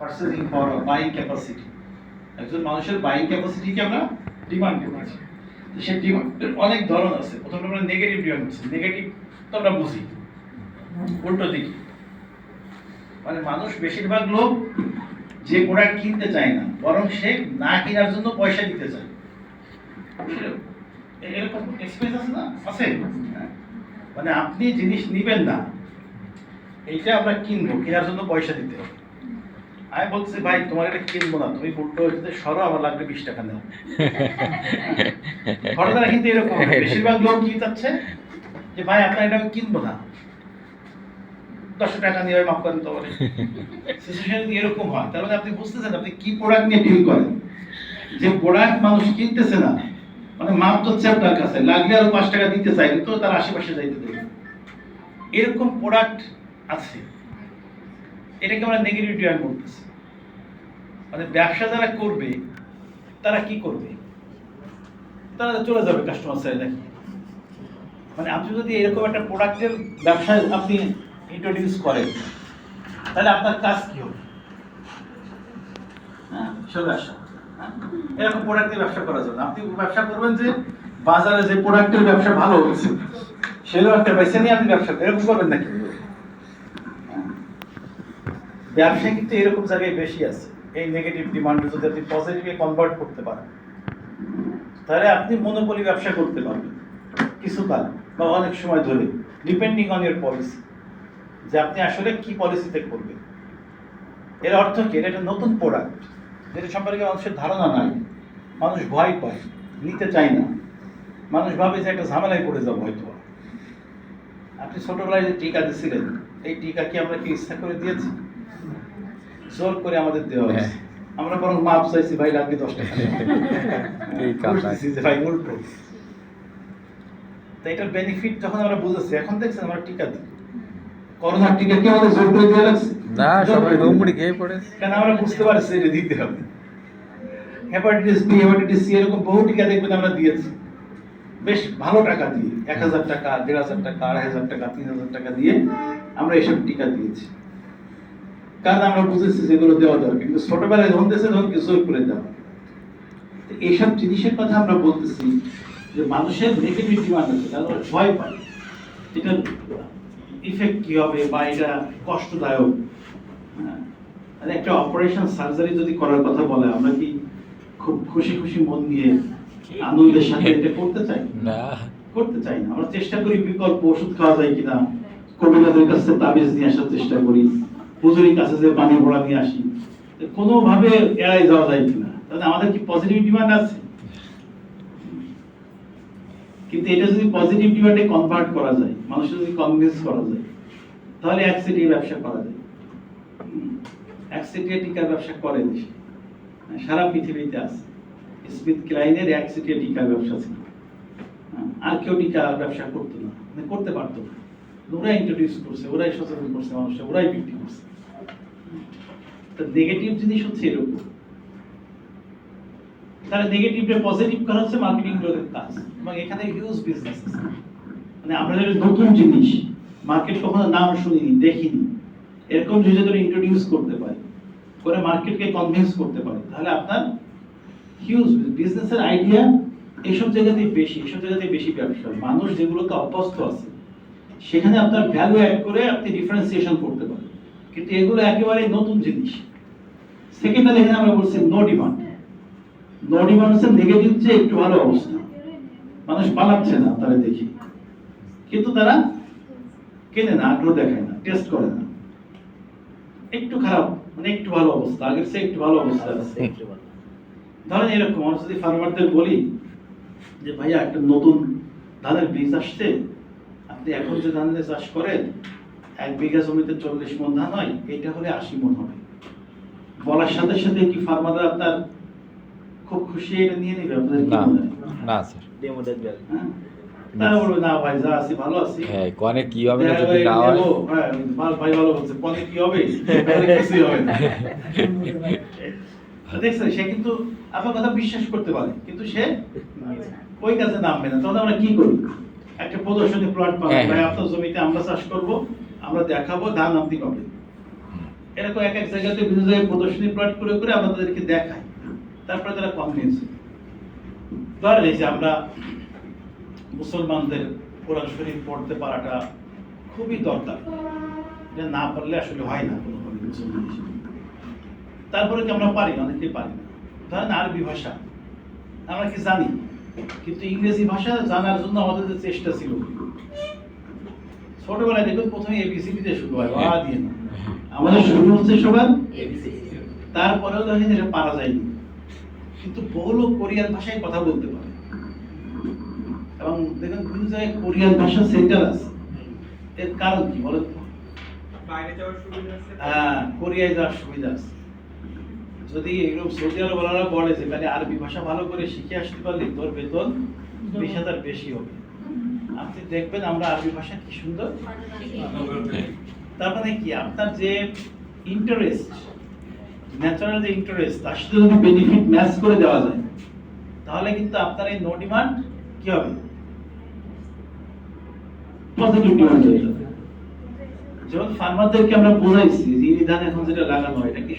পার্সেসিং পাওয়ার buying capacity একজন মানুষের buying ক্যাপাসিটিকে আমরা ডিমান্ড করেছি তো সেই ডিমান্ডের অনেক ধরন আছে। প্রথমে আমরা নেগেটিভ ডিমান্ড করছি। নেগেটিভ তো আমরা বুঝি। উল্টো দিকে। মানে মানুষ বেশিরভাগ লোক যে প্রোডাক্ট কিনতে চায় না, বরং সে না কেনার জন্য পয়সা দিতে চায়। এরকম এক্সপিরিয়েন্স আছে না? আছে। হ্যাঁ। মানে আপনি জিনিস নিবেন না, এইটা আমরা কিনবো, কেনার জন্য পয়সা দিতে হবে। আমি বলছি ভাই তোমার এটা কিনবো না। তুমি উল্টো এটাতে সরো আমার লাগবে বিশ টাকা নেও ঘটনা কিন্তু এরকম বেশিরভাগ লোক কি চাচ্ছে? যে ভাই আপনার এটা আমি কিনবো না। দশ টাকা নিয়ে মাফ করেন তো সিচুয়েশন এরকম হয়। তার মানে আপনি বুঝতেছেন আপনি কি প্রোডাক্ট নিয়ে ডিল করেন? যে প্রোডাক্ট মানুষ কিনতেছে না মানে মাপ তো হচ্ছে আপনার কাছে লাগলে আরও পাঁচ টাকা দিতে চাই তো তার আশেপাশে যাইতে দেবে। এরকম প্রোডাক্ট আছে। এটাকে আমরা নেগেটিভ ডিমান্ড বলতেছি মানে ব্যবসা যারা করবে, তারা কি করবে তারা চলে যাবে কাস্টমার সাইড নাকি মানে আপনি যদি এরকম একটা প্রোডাক্টের ব্যবসায় আপনি ইন্ট্রোডিউস করেন, তাহলে আপনার কাজ কি হবে হ্যাঁ হ্যাঁ? এরকম প্রোডাক্টের ব্যবসা করার জন্য আপনি ব্যবসা করবেন যে বাজারে যে প্রোডাক্টের ব্যবসা ভালো হচ্ছে সেরকম একটা বেছে নিয়ে আপনি ব্যবসা। এরকম করবেন নাকি। ব্যবসা কিন্তু এরকম জায়গায় বেশি আছে। এই নেগেটিভ ডিমান্ড যদি আপনি পজিটিভে কনভার্ট করতে পারেন, তাহলে আপনি মনোপলি ব্যবসা করতে পারবেন। কিছুকাল বা অনেক সময় ধরে ডিপেন্ডিং অন ইয়ার পলিসি যে আপনি আসলে কি পলিসিতে করবেন। এর অর্থ কি? এটা একটা নতুন প্রোডাক্ট যেটা সম্পর্কে মানুষের ধারণা নাই। মানুষ ভয় পায়, নিতে চায় না। মানুষ ভাবে যে একটা ঝামেলায় পড়ে যাব হয়তো। আপনি ছোটবেলায় যে টিকা দিয়েছিলেন এই টিকা কি আমরা কি ইচ্ছা করে দিয়েছি? জোর করে আমাদের দেওয়া হয়েছে। হ্যাঁ। আমরা বরং মাপ চাইছি ভাই লাগবে দশ টাকা? ভাই উল্টো তো এটার বেনিফিট যখন আমরা বুঝেছি এখন দেখছেন আমরা টিকা দিই। করোনার টিকা কি আমাদের জোর করে দেওয়া লাগছে? না সবাই হুমড়ি খেয়ে কেন আমরা বুঝতে পারছি এটা দিতে হবে। হেপাটাইটিস বি হেপাটাইটিস সি এরকম বহু টিকা দেখবেন আমরা দিয়েছি। বেশ ভালো টাকা দিয়ে এক হাজার টাকা দেড় হাজার টাকা আড়াই হাজার টাকা তিন হাজার টাকা দিয়ে আমরা এসব টিকা দিয়েছি। কারণ আমরা বুঝেছি যেগুলো দেওয়া দরকার। কিন্তু ছোটবেলায় যখন দেশে তখন কিছু করে দেওয়া এইসব জিনিসের কথা আমরা বলতেছি যে মানুষের নেগেটিভ ডিমান্ড আছে তারা ভয় পায়। এটার ইফেক্ট কি হবে বা এটা কষ্টদায়ক? হ্যাঁ। একটা অপারেশন সার্জারি যদি করার কথা বলে আমরা কি খুব খুশি খুশি মন দিয়ে আনন্দের সাথে এটা করতে চাই? না। করতে চাই না। আমরা চেষ্টা করি বিকল্প ওষুধ খাওয়া যায় কিনা। কবিরাজের কাছ তাবিজ নিয়ে আসার চেষ্টা করি। হুজুরির কাছে যে পানি ভরা নিয়ে আসি কোনোভাবে এড়াই যাওয়া যায় কিনা? তাহলে আমাদের কি পজিটিভ ডিমান্ড আছে? কিন্তু এটা যদি পজিটিভ ডিমান্ডে কনভার্ট করা যায় মানুষের যদি কনভিন্স করা যায় তাহলে অ্যাক্সিডেন্ট ব্যবসা করা যায়। অ্যাক্সিডেন্ট টিকার ব্যবসা করে দেশে। সারা পৃথিবীতে আছে। স্মিথ ক্লাইনের অ্যাক্সিডেন্ট টিকার ব্যবসা ছিল। হ্যাঁ, আর কেউ টিকা ব্যবসা করতো না। মানে করতে পারতো না। ওরাই ইন্ট্রোডিউস করছে ওরাই সচেতন করছে মানুষের ওরাই বিক্রি করছে। তো নেগেটিভ জিনিস হচ্ছে এরকম। তাহলে নেগেটিভটা পজিটিভ করা হচ্ছে মার্কেটিং কাজ। এবং এখানে হিউজ বিজনেস মানে আমরা যদি নতুন জিনিস মার্কেট কখনো নাম শুনিনি, দেখিনি, এরকম যদি ইন্ট্রোডিউস করতে পারি, করে মার্কেটকে কনভিন্স করতে তাহলে আপনার হিউজ বিজনেসের আইডিয়া এইসব জায়গাতেই বেশি এইসব জায়গাতেই বেশি ব্যবসা। মানুষ যেগুলোতে অভ্যস্ত আছে, সেখানে আপনার ভ্যালু অ্যাড করে আপনি ডিফারেন্সিয়েশন করতে পারেন কিন্তু এগুলো একেবারে নতুন জিনিস। সেকেন্ডটা দেখেন আমরা বলছি নো ডিমান্ড নো ডিমান্ড হচ্ছে নেগেটিভ একটু ভালো অবস্থা। মানুষ পালাচ্ছে না তারা দেখি। কিন্তু তারা কেনে না আগ্রহ দেখায় না টেস্ট করে না। একটু খারাপ মানে একটু ভালো অবস্থা আগের চেয়ে একটু ভালো অবস্থা আছে। ধরেন এরকম আমরা যদি ফার্মারদের বলি যে ভাইয়া একটা নতুন ধানের বীজ আসছে আপনি এখন যে ধানের চাষ করেন এক বিঘা জমিতে চল্লিশ মন ধান হয় এটা হলে আশি মন হবে। বলার সাথে সাথে কি ফার্মাররা আপনার খুব খুশি এটা নিয়ে নেবে? আপনাদের কি মনে হয়? না স্যার। ডেমো দেখবে হ্যাঁ? না ভাই যা আছি ভালো আছি। হ্যাঁ কনে কি হবে না যদি না হয়? হ্যাঁ, ভাই- ভাই ভালো বলছে পরে কি হবে? তাহলে হবে না। দেখছেন সে কিন্তু আপনার কথা বিশ্বাস করতে পারে কিন্তু সে ওই কাজে নামবে না। তখন আমরা কি করি? একটা প্রদর্শনী প্লট পাবো হ্যাঁ, ভাই হ্যাঁ। আপনার জমিতে আমরা চাষ করব। আমরা দেখাবো ধান আপনি পাবেন। এরকম এক এক জায়গাতে বিভিন্ন জায়গায় প্রদর্শনী প্লট করে করে আমরা তাদেরকে দেখাই। তারপরে তারা কনভিন্স ধরেন এই যে আমরা মুসলমানদের কোরআন শরীফ পড়তে পারাটা খুবই দরকার। যে না পারলে আসলে হয় না কোনোভাবে মুসলমান তারপরে কি আমরা পারি না? অনেকেই পারি না। ধরেন আরবি ভাষা। আমরা কি জানি? কিন্তু ইংরেজি ভাষা জানার জন্য আমাদের চেষ্টা ছিল ছোটবেলায় দেখুন প্রথমে এবিসিডি দিয়ে শুরু হয় ওয়া দিয়ে না আমাদের শুরু হচ্ছে সবার তারপরেও দেখেন এটা পারা যায়নি। কিন্তু বহু লোক কোরিয়ান ভাষায় কথা বলতে পারে। এবং দেখুন বিভিন্ন জায়গায় কোরিয়ান ভাষা সেন্টার আছে। এর কারণ কি বলেন তো? বাইরে যাওয়ার সুবিধা আছে? হ্যাঁ কোরিয়ায় যাওয়ার সুবিধা আছে। যদি এরকম সৌদি আরব ওনারা বলে যে খালি আরবি ভাষা ভালো করে শিখে আসতে পারলে তোর বেতন বিশ হাজার বেশি হবে। আপনি দেখবেন আমরা আরবি ভাষা কি সুন্দর। তার মানে কি? আপনার যে ইন্টারেস্ট ন্যাচারাল যে ইন্টারেস্ট তার সাথে যদি বেনিফিট ম্যাচ করে দেওয়া যায় তাহলে কিন্তু আপনার এই নো ডিমান্ড কি হবে? পজিটিভ ডিমান্ড হয়ে যাবে। যেমন ফার্মারদেরকে আমরা বোঝাইছি যে এখন যেটা লাগানো হয় এটা কি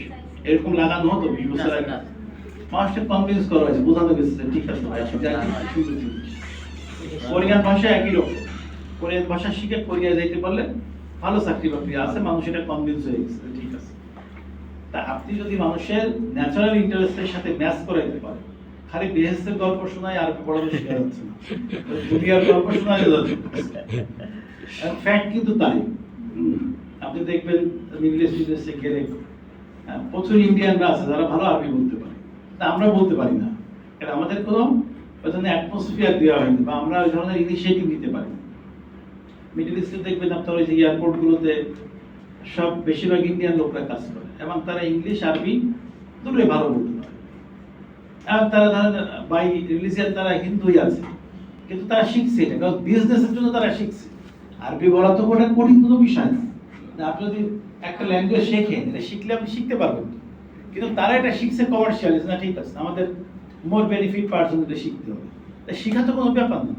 এরকম লাগানো হতো বিশ বছর আগে কনভিন্স করা হয়েছে বোঝানো গেছে ঠিক আছে ভাই সুন্দর জিনিস। কোরিয়ান ভাষা একই রকম। কোরিয়ান ভাষা শিখে কোরিয়া যাইতে পারলে ভালো চাকরি বাকরি আছে, মানুষ এটা কনভিন্স হয়ে গেছে ঠিক আছে। তা আপনি যদি মানুষের ন্যাচারাল ইন্টারেস্টের সাথে ম্যাচ করাইতে পারেন, খালি বেহেস্তের গল্প শোনায় আর পড়ানো শেখা যাচ্ছে না। দুনিয়ার গল্প শোনায় যাচ্ছে। ফ্যাক্ট কিন্তু তাই। আপনি দেখবেন ইংলিশ বিদেশে গেলে প্রচুর ইন্ডিয়ানরা আছে যারা ভালো আরবি বলতে পারে। তা আমরা বলতে পারি না। কারণ আমাদের কোনো ওই ধরনের অ্যাটমসফিয়ার দেওয়া হয়নি বা আমরা ওই ধরনের ইনিশিয়েটিভ নিতে পারি মিডল ইস্টে দেখবেন আপনার ওই যে এয়ারপোর্টগুলোতে সব বেশিরভাগ ইন্ডিয়ান লোকরা কাজ করে এবং তারা ইংলিশ আরবি দুটোই ভালো বলতে পারে। এবং তারা ধরেন বাই রিলিজিয়ান তারা হিন্দুই আছে কিন্তু তারা শিখছে এটা কারণ বিজনেসের জন্য তারা শিখছে। আরবি বলা তো ওটা কঠিন কোনো বিষয় না, আপনি যদি একটা ল্যাঙ্গুয়েজ শেখেন এটা শিখলে আপনি শিখতে পারবেন। কিন্তু তারা এটা শিখছে কমার্শিয়াল না ঠিক আছে? আমাদের মোর বেনিফিট জন্য শিখতে হবে। তা শেখা তো কোনো ব্যাপার না।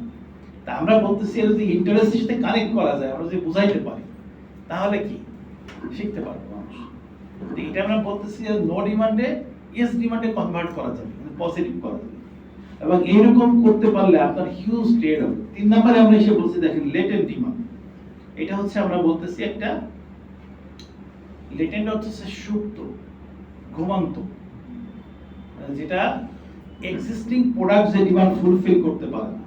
তা আমরা বলতেছি যদি ইন্টারেস্টের সাথে কানেক্ট করা যায়, আমরা যদি বোঝাইতে পারি, তাহলে কি? শিখতে পারবে মানুষ। এটা আমরা বলতেছি নো ডিমান্ডে ইয়েস ডিমান্ডে কনভার্ট করা যাবে মানে পজিটিভ করা যাবে। এবং এইরকম করতে পারলে আপনার হিউজ ট্রেড হবে। তিন নম্বরে আমরা এসে বলছি, দেখেন লেটেন্ট ডিমান্ড এটা হচ্ছে আমরা বলতেছি একটা লেটেন্ট হচ্ছে সুপ্ত, ঘুমান্ত। মানে যেটা এক্সিস্টিং প্রোডাক্ট যে ডিমান্ড ফুলফিল করতে পারে না।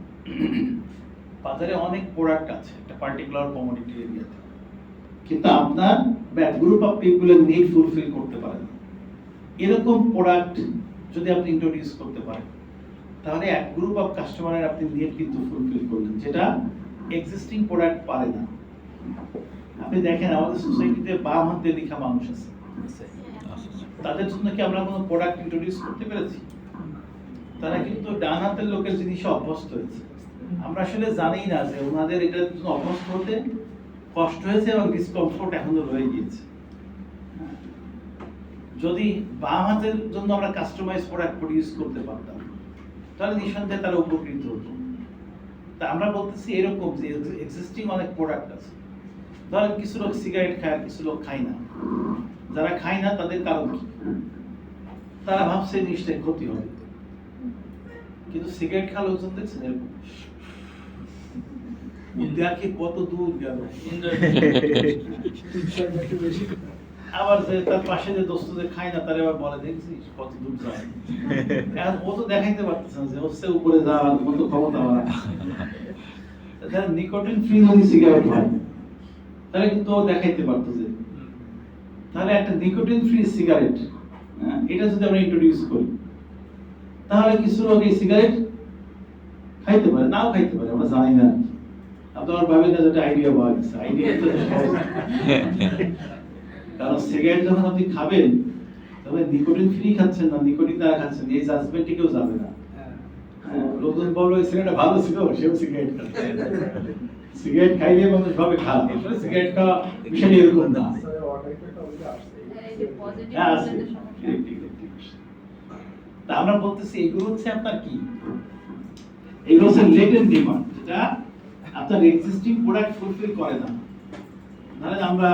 বাজারে অনেক প্রোডাক্ট আছে একটা পার্টিকুলার কমোডিটি এরিয়াতে কিন্তু আপনার বা গ্রুপ অফ পিপলের নিড ফুলফিল করতে পারে না। এরকম প্রোডাক্ট যদি আপনি ইন্ট্রোডিউস করতে পারেন তাহলে এক গ্রুপ অফ কাস্টমারের আপনি নিড কিন্তু ফুলফিল করলেন যেটা এক্সিস্টিং প্রোডাক্ট পারে না। আপনি দেখেন আমাদের সোসাইটিতে বাম হাতে লেখা মানুষ আছে। তাদের জন্য কি আমরা কোনো প্রোডাক্ট ইন্ট্রোডিউস করতে পেরেছি? তারা কিন্তু ডান হাতের লোকের জিনিসে অভ্যস্ত হয়েছে। আমরা আসলে জানি না যে ওনাদের জন্য অভ্যস্ত হতে কষ্ট হয়েছে এবং ডিসকমফোর্ট এখনও রয়ে গিয়েছে। যদি বাম হাতের জন্য আমরা কাস্টমাইজ প্রোডাক্ট প্রডিউস করতে পারতাম, তাহলে নিঃসন্দেহে তারা উপকৃত হতো। তা আমরা বলতেছি এরকম যে এক্সিস্টিং অনেক প্রোডাক্ট আছে। ধরেন কিছু লোক সিগারেট খায় কিছু লোক খায় না। যারা খায় না তাদের কারণ কি? তারা ভাবছে জিনিসটা ক্ষতি হবে। কিন্তু সিগারেট খাওয়া লোকজন দেখছেন এরকম? দেখে কত দূর গেল। আবার যে তার পাশে যে দোস্ত যে খায় না আবার বলে, দেখছিস কত দূর যায়? ও তো দেখাইতে পারতেছে না যে হচ্ছে উপরে যাওয়ার মতো ক্ষমতা আমার নিকোটিন ফ্রি যদি সিগারেট হয় তাহলে কিন্তু ও দেখাইতে পারতো যে তাহলে একটা নিকোটিন ফ্রি সিগারেট এটা যদি আমরা ইন্ট্রোডিউস করি। তাহলে কিছু লোক এই সিগারেট? খাইতে পারে নাও খাইতে পারে আমরা জানি না। আপনার ভাবেন না যেটা আইডিয়া পাওয়া গেছে। আইডিয়া তো সহজ। কারণ সিগারেট যখন আপনি খাবেন তবে নিকোটিন ফ্রি খাচ্ছেন না নিকোটিন দ্বারা খাচ্ছেন এই জাজমেন্টে কেউ যাবে না। হ্যাঁ, লোকজন বলল এই সিগারেট ভালো ছিল সেও সিগারেট খাচ্ছে। সিগারেট খাইলে মানুষ ভাবে খারাপ আসলে সিগারেট খাওয়া বিষয়টা এরকম না। হ্যাঁ, আছে। ঠিক, ঠিক, ঠিক, ঠিক। তা আমরা বলতেছি, এগুলো হচ্ছে আপনার কি? এগুলো হচ্ছে লেটেন্ট ডিমান্ড যেটা আপনার এক্সিস্টিং প্রোডাক্ট ফুলফিল করে না। তাহলে আমরা